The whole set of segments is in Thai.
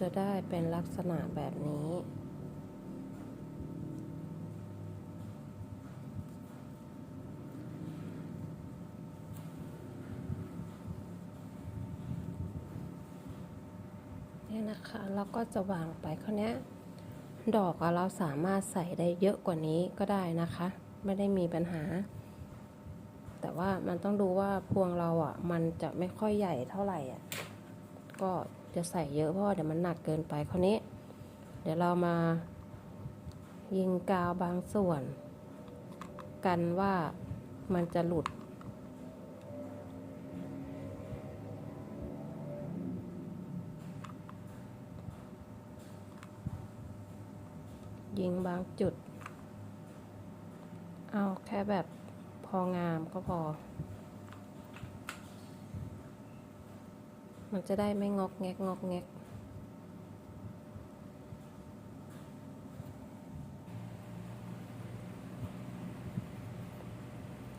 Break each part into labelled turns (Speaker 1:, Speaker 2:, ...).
Speaker 1: จะได้เป็นลักษณะแบบนี้นี่นะคะเราก็จะวางไปคราเนี้ยดอกเราสามารถใส่ได้เยอะกว่านี้ก็ได้นะคะ ไม่ได้มีปัญหา แต่ว่ามันต้องดูว่าพวงเราอะ มันจะไม่ค่อยใหญ่เท่าไหร่อะ ก็ จะใส่เยอะเพราะว่าเดี๋ยวมันหนักเกินไปคราวนี้ เดี๋ยวเรามายิงกาวบางส่วน กันว่ามันจะหลุด ยิงบางจุด เอาแค่แบบพองามก็พอ มันจะได้ไม่งอกแงกงอกแงก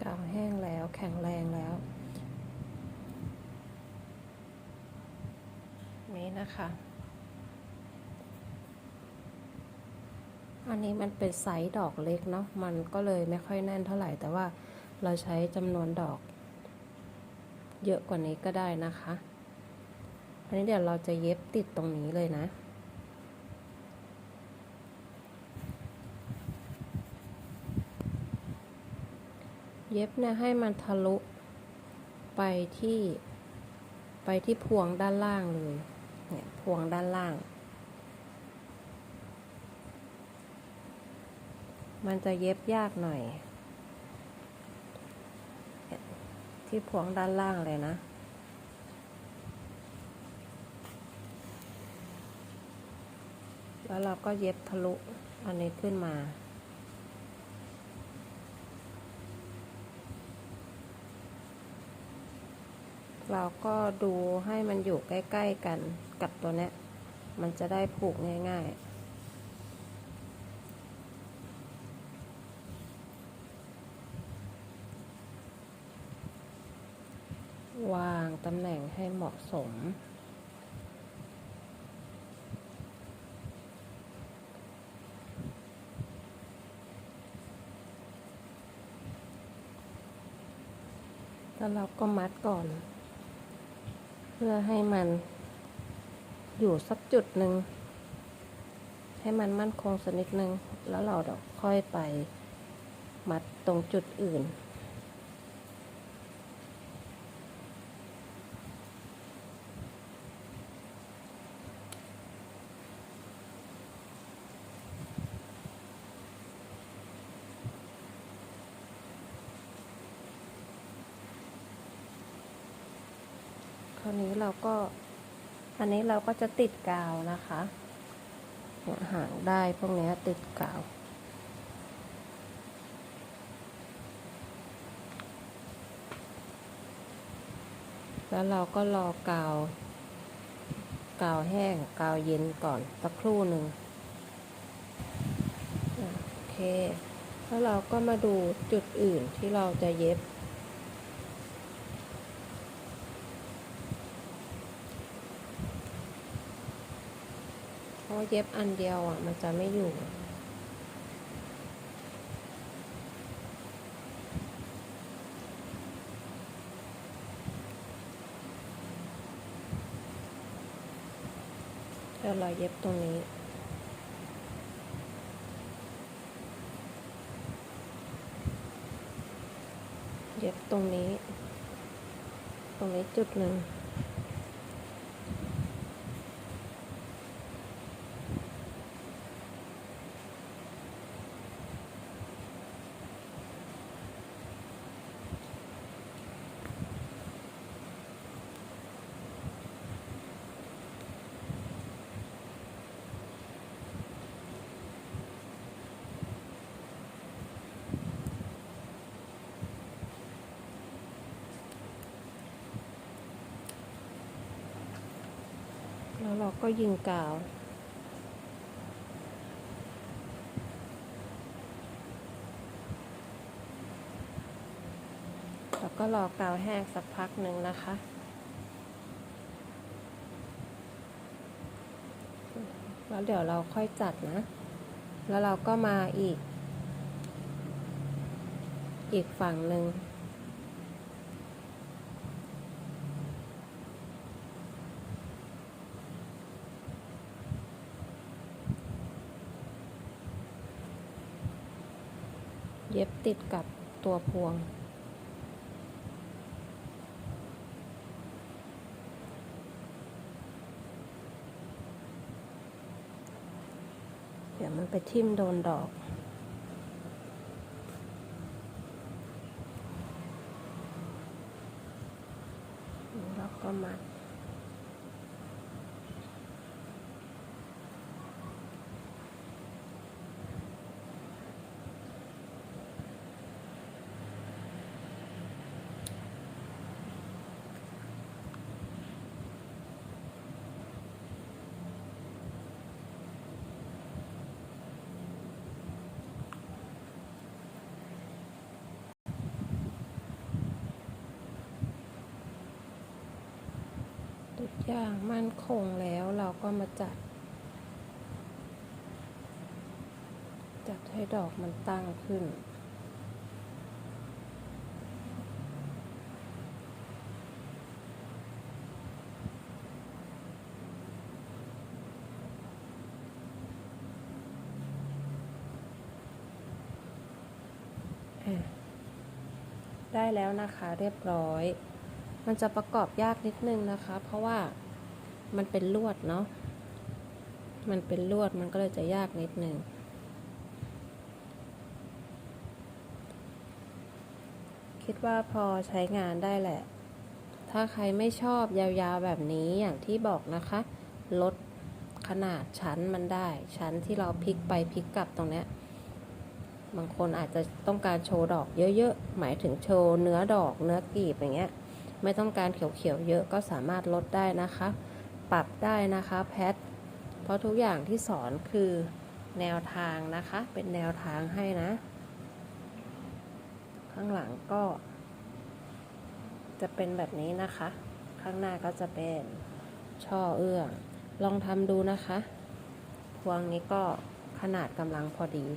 Speaker 1: กาวแห้งแล้วแข็งแรงแล้ว นี่นะคะ อันนี้มันเป็นไซส์ดอกเล็กเนาะมันก็เลยไม่ค่อยแน่นเท่าไหร่แต่ว่าเราใช้จำนวนดอกเยอะกว่านี้ก็ได้นะคะ อันนี้เดี๋ยวเราจะเย็บติดตรงนี้เลยนะ เย็บเนี่ยให้มันทะลุไปที่ไปที่พวงด้านล่างเลย เนี่ยพวงด้านล่าง มันจะเย็บยากหน่อย ที่พวงด้านล่างเลยนะ แล้วเราก็เย็บทะลุอันนี้ขึ้นมา เราก็ดูให้มันอยู่ใกล้ ๆ กันกับตัวเนี้ยมันจะได้ผูกง่าย ๆวางตำแหน่งให้เหมาะสม แล้วเราก็มัดก่อน เพื่อให้มันอยู่สักจุดหนึ่ง ให้มันมั่นคงสักนิดนึง แล้วเราเดี๋ยวค่อยไปมัดตรงจุดอื่น ครานี้เราก็ อันนี้เราก็จะติดกาวนะคะหัวหางได้พวกนี้ติดกาว แล้วเราก็รอกาว กาวแห้งกาวเย็นก่อนสักครู่หนึ่งโอเค แล้วเราก็มาดูจุดอื่นที่เราจะเย็บ เพราเย็บอันเดียวอะ มันจะไม่อยู่แล้วเราเย็บตรงนี้เย็บตรงนี้ ตรงนี้จุดหนึ่ง แล้วเราก็ยิงกาว แล้วก็รอกาวแห้งสักพักหนึ่งนะคะ แล้วเดี๋ยวเราค่อยจัดนะ แล้วเราก็มาอีก อีกฝั่งหนึ่ง เย็บติดกับตัวพวง เดี๋ยวมันไปทิ่มโดนดอกแล้วก็มัด ทุ กอย่างมั่นคงแล้วเราก็มาจัด จัดให้ดอกมันตั้งขึ้นอะได้แล้วนะคะเรียบร้อย มันจะประกอบยากนิดนึงนะคะ เพราะว่ามันเป็นลวดเนาะ มันเป็นลวดมันก็เลยจะยากนิดนึงคิดว่าพอใช้งานได้แหละ ถ้าใครไม่ชอบยาวๆแบบนี้อย่างที่บอกนะคะ ลดขนาดชั้นมันได้ ชั้นที่เราพลิกไปพลิกกลับตรงเนี้ยบางคนอาจจะต้องการโชว์ดอกเยอะๆ หมายถึงโชว์เนื้อดอกเนื้อกลีบอย่างเงี้ย ไม่ต้องการเขียวๆเยอะก็สามารถลดได้นะคะ ปรับได้นะคะแพท เพราะทุกอย่างที่สอนคือแนวทางนะคะ เป็นแนวทางให้นะ ข้างหลังก็ จะเป็นแบบนี้นะคะ ข้างหน้าก็จะเป็นช่อเอื้อง ลองทำดูนะคะ พวงนี้ก็ขนาดกำลังพอดี